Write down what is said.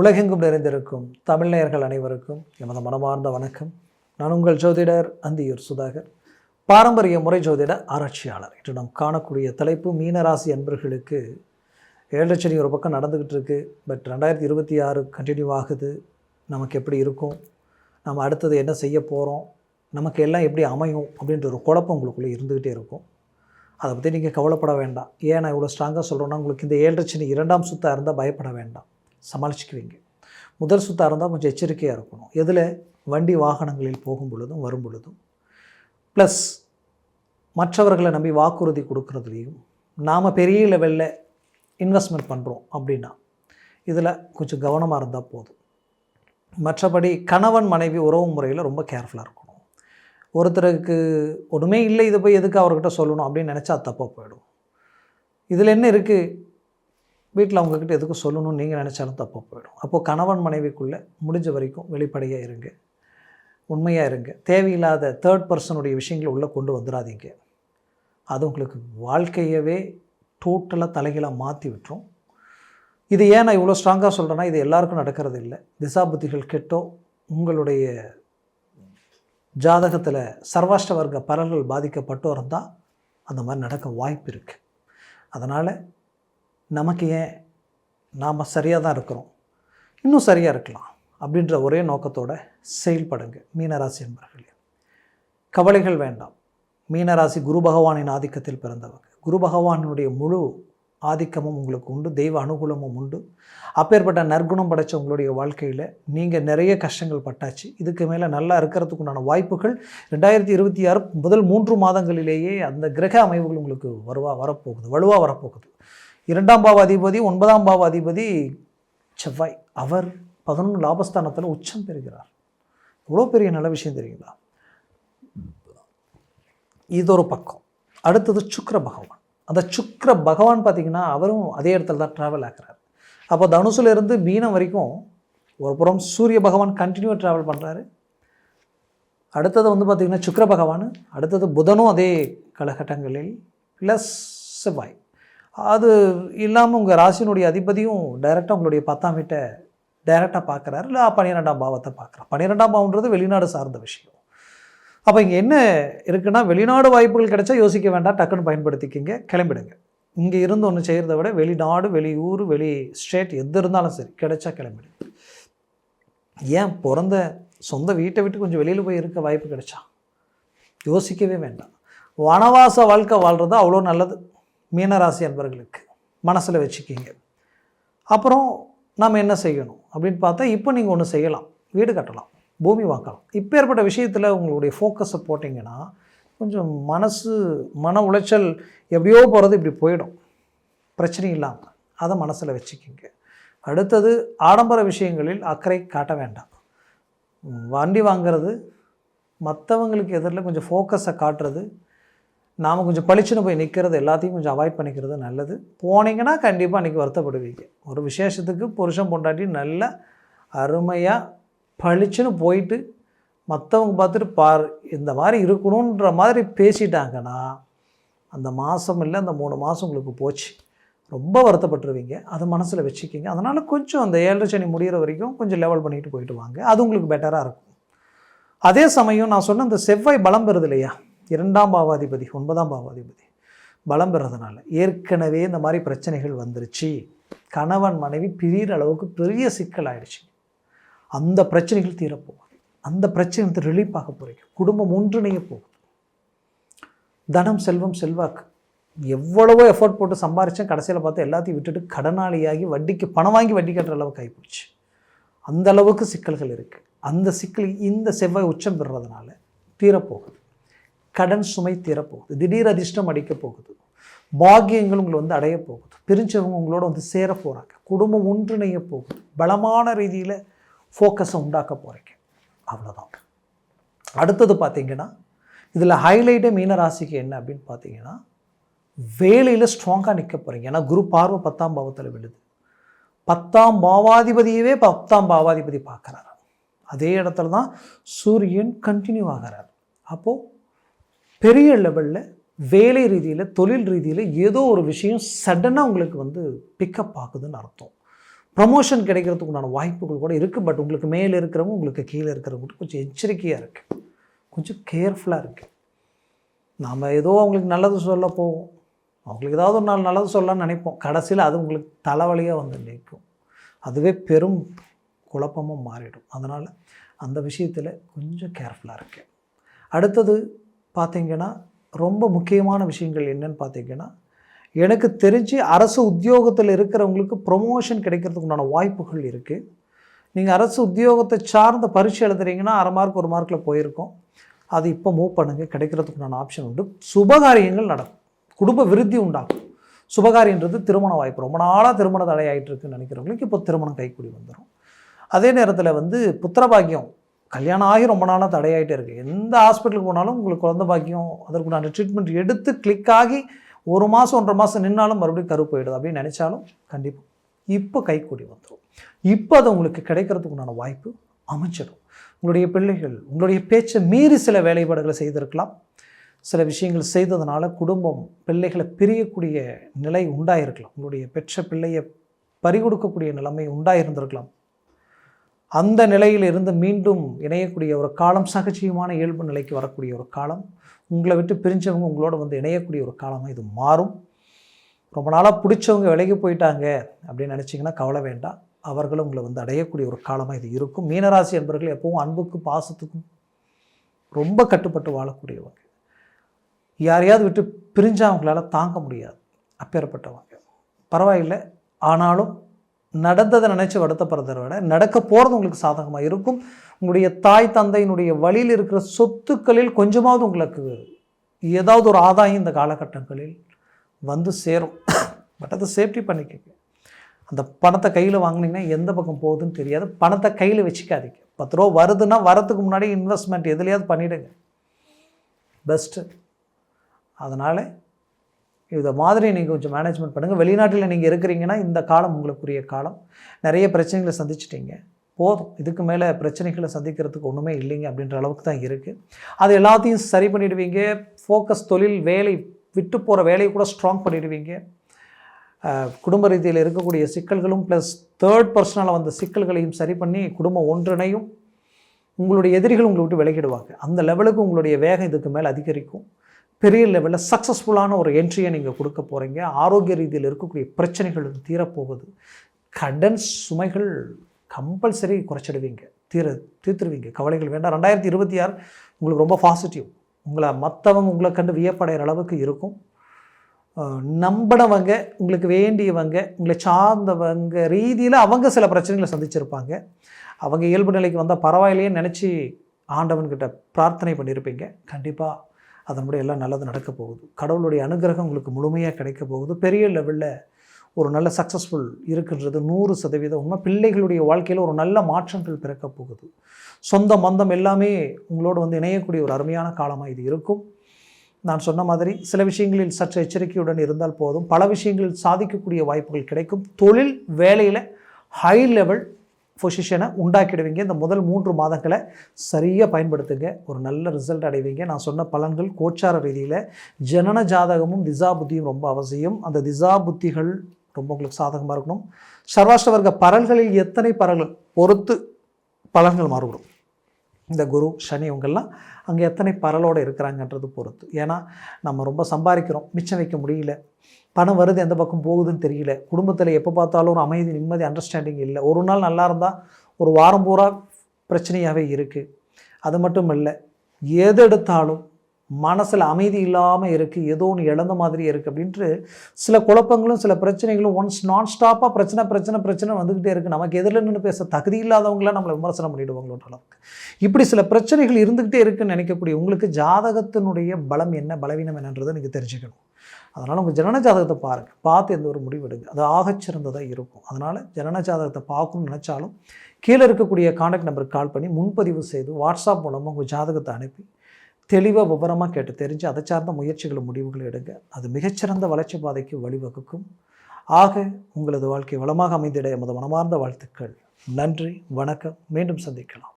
உலகெங்கும் நிறைந்திருக்கும் தமிழ்நேயர்கள் அனைவருக்கும் எமது மனமார்ந்த வணக்கம். நான் உங்கள் ஜோதிடர் அந்தியூர் சுதாகர். பாரம்பரிய முறை ஜோதிட ஆராய்ச்சியாளர். இன்று நாம் காணக்கூடிய தலைப்பு மீனராசி அன்பர்களுக்கு ஏழரை ஒரு பக்கம் நடந்துக்கிட்டு இருக்கு. பட் ரெண்டாயிரத்தி இருபத்தி ஆறு கண்டினியூ ஆகுது. நமக்கு எப்படி இருக்கும்? நம்ம அடுத்தது என்ன செய்ய போகிறோம் நமக்கு எல்லாம் எப்படி அமையும்? அப்படின்ற ஒரு குழப்பம் உங்களுக்குள்ளே இருந்துக்கிட்டே இருக்கும். அதை பற்றி நீங்கள் கவலைப்பட வேண்டாம். ஏன் நான் இவ்வளோ ஸ்ட்ராங்காக சொல்கிறேன்னா உங்களுக்கு இந்த ஏழரை சனி இரண்டாம் சுத்தாக இருந்தால் பயப்பட வேண்டாம். சமாளிச்சுக்குவீங்க. முதல் சுத்தாக இருந்தால் கொஞ்சம் எச்சரிக்கையாக இருக்கணும். எதில்? வண்டி வாகனங்களில் போகும் பொழுதும் வரும் பொழுதும். ப்ளஸ் மற்றவர்களை நம்பி வாக்குறுதி கொடுக்குறதுலையும் நாம் பெரிய லெவலில் இன்வெஸ்ட்மெண்ட் பண்ணுறோம் அப்படின்னா இதில் கொஞ்சம் கவனமாக இருந்தால் போதும். மற்றபடி கணவன் மனைவி உறவு முறையில் ரொம்ப கேர்ஃபுல்லாக இருக்கணும். ஒருத்தருக்கு ஒன்றுமே இல்லை இதை போய் எதுக்கு அவர்கிட்ட சொல்லணும் அப்படின்னு நினச்சா தப்பாக போயிடும். இதில் என்ன இருக்குது வீட்டில் அவங்கக்கிட்ட எதுக்கும் சொல்லணும்னு நீங்கள் நினச்சாலும் தப்பாக போயிடும். அப்போது கணவன் மனைவிக்குள்ளே முடிஞ்ச வரைக்கும் வெளிப்படையாக இருங்க. உண்மையாக இருங்க. தேவையில்லாத தேர்ட் பர்சனுடைய விஷயங்களை உள்ளே கொண்டு வந்துடாதீங்க அது உங்களுக்கு வாழ்க்கையவே டோட்டலாக தலைகளாக மாற்றி விட்டுரும். இது ஏன் நான் இவ்வளோ ஸ்ட்ராங்காக சொல்கிறேன்னா இது எல்லாருக்கும் நடக்கிறது இல்லை. திசாபுத்திகள் கெட்டோ உங்களுடைய ஜாதகத்தில் சர்வாஷ்ட வர்க்க பலர்கள் பாதிக்கப்பட்டோ இருந்தால் அந்த மாதிரி நடக்க வாய்ப்பு இருக்குது அதனால் நமக்கு ஏன் நாம் சரியாக தான் இருக்கிறோம்? இன்னும் சரியாக இருக்கலாம் அப்படின்ற ஒரே நோக்கத்தோட செயல்படுங்க மீனராசி என்பர்களே கவலைகள் வேண்டாம். மீனராசி குரு பகவானின் ஆதிக்கத்தில் பிறந்தவங்க. குரு பகவானுடைய முழு ஆதிக்கமும் உங்களுக்கு உண்டு தெய்வ அனுகூலமும் உண்டு. அப்பேற்பட்ட நற்குணம் படைச்ச உங்களுடைய வாழ்க்கையில் நீங்கள் நிறைய கஷ்டங்கள் பட்டாச்சு. இதுக்கு மேலே நல்லா இருக்கிறதுக்குண்டான வாய்ப்புகள் ரெண்டாயிரத்தி இருபத்தி ஆறு முதல் மூன்று மாதங்களிலேயே அந்த கிரக அமைவுகள் உங்களுக்கு வருவா வரப்போகுது வலுவாக வரப்போகுது. இரண்டாம் பாவ அதிபதி ஒன்பதாம் பாவ அதிபதி செவ்வாய். அவர் பதினொன்று லாபஸ்தானத்தில் உச்சம் பெறுகிறார். இவ்வளோ பெரிய நல்ல விஷயம் தெரியுங்களா? இது ஒரு பக்கம். அடுத்தது சுக்கர பகவான். அந்த சுக்கர பகவான் பார்த்திங்கன்னா அவரும் அதே இடத்துல தான் ட்ராவல் ஆகிறார் அப்போ தனுசுலேருந்து மீனம் வரைக்கும் ஒரு புறம் சூரிய பகவான் கண்டினியூவாக ட்ராவல் பண்ணுறாரு அடுத்தது வந்து பார்த்திங்கன்னா சுக்கர பகவான் அடுத்தது புதனும் அதே காலகட்டங்களில் ப்ளஸ் செவ்வாய். அது இல்லாமல் உங்கள் ராசினுடைய அதிபதியும் டைரெக்டாக உங்களுடைய பத்தாம் வீட்டை டைரெக்டாக பார்க்குறாரு இல்லை பன்னிரெண்டாம் பாவத்தை பார்க்குறாரு பன்னிரெண்டாம் பாவன்றது வெளிநாடு சார்ந்த விஷயம். அப்போ இங்கே என்ன இருக்குன்னா வெளிநாடு வாய்ப்புகள் கிடைச்சா யோசிக்க வேண்டாம். டக்குன்னு பயன்படுத்திக்கிங்க. கிளம்பிடுங்க. இங்கே இருந்து ஒன்று செய்கிறத விட வெளிநாடு வெளியூர் வெளி ஸ்டேட் எது இருந்தாலும் சரி கிடைச்சா கிளம்பிடுங்க. ஏன் பிறந்த சொந்த வீட்டை விட்டு கொஞ்சம் வெளியில் போய் இருக்க வாய்ப்பு கிடைச்சா? யோசிக்கவே வேண்டாம். வனவாச வாழ்க்கை வாழ்கிறது அவ்வளோ நல்லது. மீனராசி அன்பர்களுக்கு மனசில் வச்சுக்கிங்க. அப்புறம் நாம் என்ன செய்யணும் அப்படின்னு பார்த்தா இப்போ நீங்கள் ஒன்று செய்யலாம். வீடு கட்டலாம் பூமி வாங்கலாம். இப்பேற்பட்ட விஷயத்தில் உங்களுடைய ஃபோக்கஸை போட்டிங்கன்னா கொஞ்சம் மனசு மன உளைச்சல் எப்படியோ போகிறது இப்படி போயிடும். பிரச்சனை இல்லாமல் அதை மனசில் வச்சுக்கிங்க. அடுத்தது ஆடம்பர விஷயங்களில் அக்கறை காட்ட வேண்டாம். வண்டி வாங்கிறது மற்றவங்களுக்கு எதிரில் கொஞ்சம் ஃபோக்கஸை காட்டுறது நாம் கொஞ்சம் பளிச்சுன்னு போய் நிற்கிறது எல்லாத்தையும் கொஞ்சம் அவாய்ட் பண்ணிக்கிறது நல்லது. போனீங்கன்னா கண்டிப்பாக அன்றைக்கி வருத்தப்படுவீங்க. ஒரு விசேஷத்துக்கு புருஷன் பொண்டாட்டி நல்ல அருமையாக பளிச்சுன்னு போயிட்டு மற்றவங்க பார்த்துட்டு பார் இந்த மாதிரி இருக்கணுன்ற மாதிரி பேசிட்டாங்கன்னா அந்த மாதம் இல்லை அந்த மூணு மாதம் உங்களுக்கு போச்சு. ரொம்ப வருத்தப்பட்டுருவீங்க. அதை மனசில் வச்சுக்கிங்க. அதனால் கொஞ்சம் அந்த ஏழரை சனி முடிகிற வரைக்கும் கொஞ்சம் லெவல் பண்ணிட்டு போயிட்டு வாங்க. அது உங்களுக்கு பெட்டராக இருக்கும். அதே சமயம் நான் சொன்ன அந்த செவ்வாய் பலம் பெறுது இல்லையா? இரண்டாம் பாவாதிபதி ஒன்பதாம் பாவாதிபதி. பலம் பெறதுனால. ஏற்கனவே இந்த மாதிரி பிரச்சனைகள் வந்துருச்சு. கணவன் மனைவி பிரிகிற அளவுக்கு பெரிய சிக்கல் ஆயிடுச்சு. அந்த பிரச்சனைகள் தீரப்போகும் அந்த பிரச்சனை வந்து ரிலீஃப் ஆக போகிறீங்க குடும்பம் ஒன்றிணைய போகுது. தனம் செல்வம் செல்வாக்கு. எவ்வளவோ எஃபோர்ட் போட்டு சம்பாரித்தேன் கடைசியில் பார்த்து எல்லாத்தையும் விட்டுட்டு கடனாளியாகி வட்டிக்கு பணம் வாங்கி வட்டி கட்டுற அளவுக்கு ஆகிப்போச்சு அந்த அளவுக்கு சிக்கல்கள் இருக்குது அந்த சிக்கல் இந்த செவ்வாய் உச்சம் பெறுறதுனால தீரப்போகுது. கடன் சுமை தீரப்போகுது. திடீர் அதிர்ஷ்டம் அடிக்க போகுது. பாக்கியங்கள் உங்களை வந்து அடைய போகுது. பிரிஞ்சவங்க உங்களோட வந்து சேர போகிறாங்க குடும்பம் ஒன்றிணைய போகுது. பலமான ரீதியில் ஃபோக்கஸை உண்டாக்க போகிறீங்க அவ்வளோதான் அடுத்தது பார்த்தீங்கன்னா இதில் ஹைலைட்டே மீனராசிக்கு என்ன அப்படின்னு பார்த்தீங்கன்னா வேலையில் ஸ்ட்ராங்காக நிற்க போகிறீங்க ஏன்னா குரு பார்வை பத்தாம் பாவத்தில் விழுது. பத்தாம் பாவாதிபதியவே பத்தாம் பாவாதிபதி பார்க்குறாரு. அதே இடத்துல தான் சூரியன் கண்டினியூ ஆகிறார். அப்போது பெரிய லெவலில் வேலை ரீதியில் தொழில் ரீதியில் ஏதோ ஒரு விஷயம் சடனாக உங்களுக்கு வந்து பிக்கப் ஆகுதுன்னு அர்த்தம். ப்ரமோஷன் கிடைக்கிறதுக்கு உண்டான வாய்ப்புகள் கூட இருக்குது பட் உங்களுக்கு மேலே இருக்கிறவங்க உங்களுக்கு கீழே இருக்கிறவங்க கொஞ்சம் எச்சரிக்கையாக இருக்குது கொஞ்சம் கேர்ஃபுல்லாக இருக்குது நாம் ஏதோ அவங்களுக்கு நல்லது சொல்ல போவோம். அவங்களுக்கு ஏதாவது ஒரு நாள் நல்லது சொல்லலாம்னு நினைப்போம். கடைசியில் அது உங்களுக்கு தலைவலியாக வந்து நிற்கும். அதுவே பெரும் குழப்பமாக மாறிடும். அதனால் அந்த விஷயத்தில் கொஞ்சம் கேர்ஃபுல்லாக இருக்கேன். அடுத்தது பார்த்தீங்கன்னா ரொம்ப முக்கியமான விஷயங்கள் என்னன்னு பார்த்தீங்கன்னா எனக்கு தெரிஞ்சு அரசு உத்தியோகத்தில் இருக்கிறவங்களுக்கு ப்ரொமோஷன் கிடைக்கிறதுக்கு உண்டான வாய்ப்புகள் இருக்குது நீங்கள் அரசு உத்தியோகத்தை சார்ந்த பரீட்சை எழுதுறீங்கன்னா அரை மார்க் ஒரு மார்க்கில் போயிருக்கோம். அது இப்போ மூவ் பண்ணுங்கள் கிடைக்கிறதுக்கு உண்டான ஆப்ஷன் உண்டு. சுபகாரியங்கள் நடக்கும். குடும்ப விருத்தி உண்டாகும் சுபகாரியன்றது திருமண வாய்ப்பு. ரொம்ப நாளாக திருமண தடையாயிட்டு இருக்குன்னு நினைக்கிறவங்களுக்கு இப்போ திருமணம் கைக்கூடி வந்துடும் அதே நேரத்தில் வந்து புத்திரபாகியம் கல்யாணம் ஆகி ரொம்ப நாளாக தடையாகிட்டே இருக்குது எந்த ஹாஸ்பிட்டலுக்கு போனாலும் உங்களுக்கு குழந்த பாக்கியம் அதற்குண்டான ட்ரீட்மெண்ட் எடுத்து கிளிக் ஆகி ஒரு மாதம் ஒன்றரை மாதம் நின்னாலும் மறுபடியும் கரு போயிடுது அப்படின்னு நினச்சாலும் கண்டிப்பாக இப்போ கைக்கூடி வந்துடும் இப்போ அது உங்களுக்கு கிடைக்கிறதுக்குண்டான வாய்ப்பு அமைச்சிடும் உங்களுடைய பிள்ளைகள் உங்களுடைய பேச்சை மீறி சில வேலைப்பாடுகளை செய்திருக்கலாம். சில விஷயங்கள் செய்ததுனால குடும்பம் பிள்ளைகளை பிரியக்கூடிய நிலை உண்டாயிருக்கலாம். உங்களுடைய பெற்ற பிள்ளையை பறிகொடுக்கக்கூடிய நிலைமை உண்டாயிருந்திருக்கலாம். அந்த நிலையில் இருந்து மீண்டும் இணையக்கூடிய ஒரு காலம் சகஜீயமான இயல்பு நிலைக்கு வரக்கூடிய ஒரு காலம் உங்களை விட்டு பிரிஞ்சவங்க உங்களோட வந்து இணையக்கூடிய ஒரு காலமாக இது மாறும். ரொம்ப நாளாக பிடிச்சவங்க விலகி போயிட்டாங்க அப்படின்னு நினச்சிங்கன்னா கவலை வேண்டாம். அவர்களும் உங்களை வந்து அடையக்கூடிய ஒரு காலமாக இது இருக்கும். மீனராசி என்பவர்கள் எப்பவும் அன்புக்கும் பாசத்துக்கும் ரொம்ப கட்டுப்பட்டு வாழக்கூடியவங்க. யாரையாவது விட்டு பிரிஞ்சால் அவங்களால தாங்க முடியாது. அப்பேற்பட்டவங்க. பரவாயில்லை. ஆனாலும் நடந்ததை நினச்சி வருத்தப்படுறதை விட நடக்க போகிறது உங்களுக்கு சாதகமாக இருக்கும். உங்களுடைய தாய் தந்தையினுடைய வழியில் இருக்கிற சொத்துக்களில் கொஞ்சமாவது உங்களுக்கு ஏதாவது ஒரு ஆதாயம் இந்த காலகட்டங்களில் வந்து சேரும். பட் அதை சேஃப்டி பண்ணிக்கங்க. அந்த பணத்தை கையில் வாங்கினீங்கன்னா எந்த பக்கம் போகுதுன்னு தெரியாது. பணத்தை கையில் வச்சுக்காதீங்க. பத்து ரூபா வருதுன்னா வரதுக்கு முன்னாடி இன்வெஸ்ட்மெண்ட் எதுலையாவது பண்ணிவிடுங்க பெஸ்ட்டு அதனால் இதை மாதிரி நீங்கள் கொஞ்சம் மேனேஜ்மெண்ட் பண்ணுங்கள் வெளிநாட்டில் நீங்கள் இருக்கிறீங்கன்னா இந்த காலம் உங்களுக்குரிய காலம். நிறைய பிரச்சனைகளை சந்திச்சிட்டிங்க. போதும் இதுக்கு மேலே பிரச்சனைகளை சந்திக்கிறதுக்கு ஒன்றுமே இல்லைங்க அப்படின்ற அளவுக்கு தான் இருக்குது அது எல்லாத்தையும் சரி பண்ணிவிடுவீங்க ஃபோக்கஸ் தொழில் வேலை விட்டு போகிற வேலையை கூட ஸ்ட்ராங் பண்ணிவிடுவீங்க குடும்ப ரீதியில் இருக்கக்கூடிய சிக்கல்களும் ப்ளஸ் தேர்ட் பர்சனலாக வந்த சிக்கல்களையும் சரி பண்ணி குடும்பம் ஒன்றிணையும் உங்களுடைய எதிரிகள் உங்களை விட்டு விலகிடுவாங்க. அந்த லெவலுக்கு உங்களுடைய வேகம் இதுக்கு மேலே அதிகரிக்கும். பெரிய லெவலில் சக்ஸஸ்ஃபுல்லான ஒரு என்ட்ரியை நீங்கள் கொடுக்க போகிறீங்க ஆரோக்கிய ரீதியில் இருக்கக்கூடிய பிரச்சனைகள் தீரப்போகுது. கடன் சுமைகள் கம்பல்சரி குறைச்சிடுவீங்க. தீர தீர்த்துருவீங்க. கவலைகள் வேண்டாம். ரெண்டாயிரத்தி இருபத்தி ஆறு உங்களுக்கு ரொம்ப பாசிட்டிவ் உங்களை மற்றவங்க உங்களை கண்டு வியப்படைகிற அளவுக்கு இருக்கும். நம்பினவங்க உங்களுக்கு வேண்டியவங்க உங்களை சார்ந்தவங்க ரீதியில் அவங்க சில பிரச்சனைகளை சந்திச்சிருப்பாங்க. அவங்க இயல்பு நிலைக்கு வந்தால் பரவாயில்லையே நினச்சி ஆண்டவன்கிட்ட பிரார்த்தனை பண்ணியிருப்பீங்க கண்டிப்பாக அதன்படி எல்லாம் நல்லது நடக்க போகுது. கடவுளுடைய அனுகிரகம் உங்களுக்கு முழுமையாக கிடைக்க போகுது. பெரிய லெவலில் ஒரு நல்ல சக்ஸஸ்ஃபுல் இருக்குன்றது நூறு சதவீதம் உண்மை. பிள்ளைகளுடைய வாழ்க்கையில் ஒரு நல்ல மாற்றங்கள் பிறக்க போகுது. சொந்த மந்தம் எல்லாமே உங்களோட வந்து இணையக்கூடிய ஒரு அருமையான காலமாக இது இருக்கும். நான் சொன்ன மாதிரி சில விஷயங்களில் சற்று எச்சரிக்கையுடன் இருந்தால் போதும். பல விஷயங்களில் சாதிக்கக்கூடிய வாய்ப்புகள் கிடைக்கும். தொழில் வேலையில் ஹை லெவல் பொசிஷனை உண்டாக்கிடுவீங்க. இந்த முதல் மூன்று மாதங்களை சரியாக பயன்படுத்துங்க. ஒரு நல்ல ரிசல்ட் அடைவீங்க. நான் சொன்ன பலன்கள் கோச்சார ரீதியில் ஜனன ஜாதகமும் திசா புத்தியும் ரொம்ப அவசியம். அந்த திசா புத்திகள் ரொம்ப உங்களுக்கு சாதகமாக இருக்கணும். சர்வாஷ்ட வர்க்க பரல்களில் எத்தனை பரல்கள்? பொறுத்து பலன்கள் மாறுபடும். இந்த குரு சனி இவங்கெல்லாம் அங்கே எத்தனை பரலோடு இருக்கிறாங்கன்றது பொறுத்து. ஏன்னா நம்ம ரொம்ப சம்பாதிக்கிறோம். மிச்சம் வைக்க முடியல. பணம் வருது எந்த பக்கம் போகுதுன்னு தெரியல. குடும்பத்தில் எப்போ பார்த்தாலும் ஒரு அமைதி நிம்மதி அண்டர்ஸ்டாண்டிங் இல்லை. ஒரு நாள் நல்லா இருந்தால் ஒரு வாரம் பூரா பிரச்சனையாகவே இருக்குது அது மட்டும் இல்லை எது எடுத்தாலும் மனசில் அமைதி இல்லாமல் இருக்குது ஏதோ ஒன்று இழந்த மாதிரி இருக்குது அப்படின்ட்டு சில குழப்பங்களும் சில பிரச்சனைகளும் ஒன்ஸ் நான் ஸ்டாப்பாக பிரச்சனை பிரச்சனை பிரச்சனை வந்துக்கிட்டே இருக்குது நமக்கு எதிரில் நின்று பேச தகுதி இல்லாதவங்களாம் நம்மளை விமர்சனம் பண்ணிவிடுவாங்களோட அளவுக்கு. இப்படி சில பிரச்சனைகள் இருந்துக்கிட்டே இருக்குன்னு நினைக்கக்கூடிய உங்களுக்கு ஜாதகத்தினுடைய பலம் என்ன பலவீனம் என்னன்றதை நீங்கள் தெரிஞ்சுக்கணும். அதனால் உங்கள் ஜனன ஜாதகத்தை பாருங்கள் பார்த்து எந்த ஒரு முடிவு எடுங்க. அது ஆகச்சிறந்ததாக இருக்கும். அதனால் ஜனன ஜாதகத்தை பார்க்கணும்னு நினச்சாலும் கீழே இருக்கக்கூடிய காண்டாக்ட் நம்பருக்கு கால் பண்ணி முன்பதிவு செய்து வாட்ஸ்அப் மூலமாக உங்கள் ஜாதகத்தை அனுப்பி தெளிவாக விவரமாக கேட்டு தெரிஞ்சு அதை சார்ந்த முயற்சிகளை முடிவுகளை எடுங்க. அது மிகச்சிறந்த வளர்ச்சி பாதைக்கு வழிவகுக்கும். ஆக உங்களது வாழ்க்கை வளமாக அமைந்திட எமது மனமார்ந்த வாழ்த்துக்கள். நன்றி வணக்கம். மீண்டும் சந்திக்கலாம்.